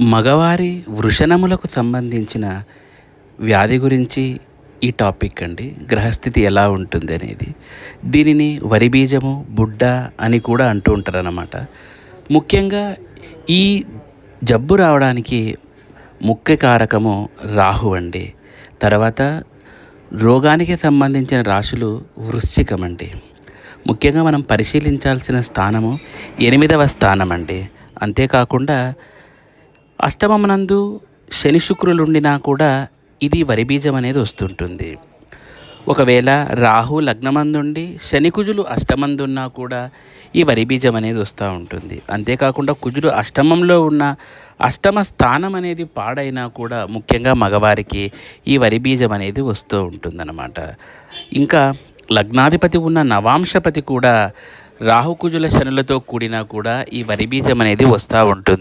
మగవారి వృషణములకు సంబంధించిన వ్యాధి గురించి ఈ టాపిక్ అండి. గ్రహస్థితి ఎలా ఉంటుంది అనేది. దీనిని వరి బీజము బుడ్డ అని కూడా అంటూ ఉంటారన్నమాట. ముఖ్యంగా ఈ జబ్బు రావడానికి ముఖ్య కారకము రాహు అండి. తర్వాత రోగానికి సంబంధించిన రాశులు వృశ్చికం అండి. ముఖ్యంగా మనం పరిశీలించాల్సిన స్థానము ఎనిమిదవ స్థానం అండి. అంతేకాకుండా అష్టమమునందు శని శుక్రులు ఉండినా కూడా ఇది వరి బీజం అనేది వస్తుంటుంది. ఒకవేళ రాహు లగ్నమందుండి శని కుజులు అష్టమందున్నా కూడా ఈ వరి బీజం అనేది వస్తూ ఉంటుంది. అంతేకాకుండా కుజులు అష్టమంలో ఉన్న అష్టమ స్థానం అనేది పాడైనా కూడా ముఖ్యంగా మగవారికి ఈ వరి బీజం అనేది వస్తూ ఉంటుందన్నమాట. ఇంకా లగ్నాధిపతి ఉన్న నవాంశపతి కూడా రాహుకుజుల శనులతో కూడినా కూడా ఈ వరి బీజం అనేది వస్తూ ఉంటుంది.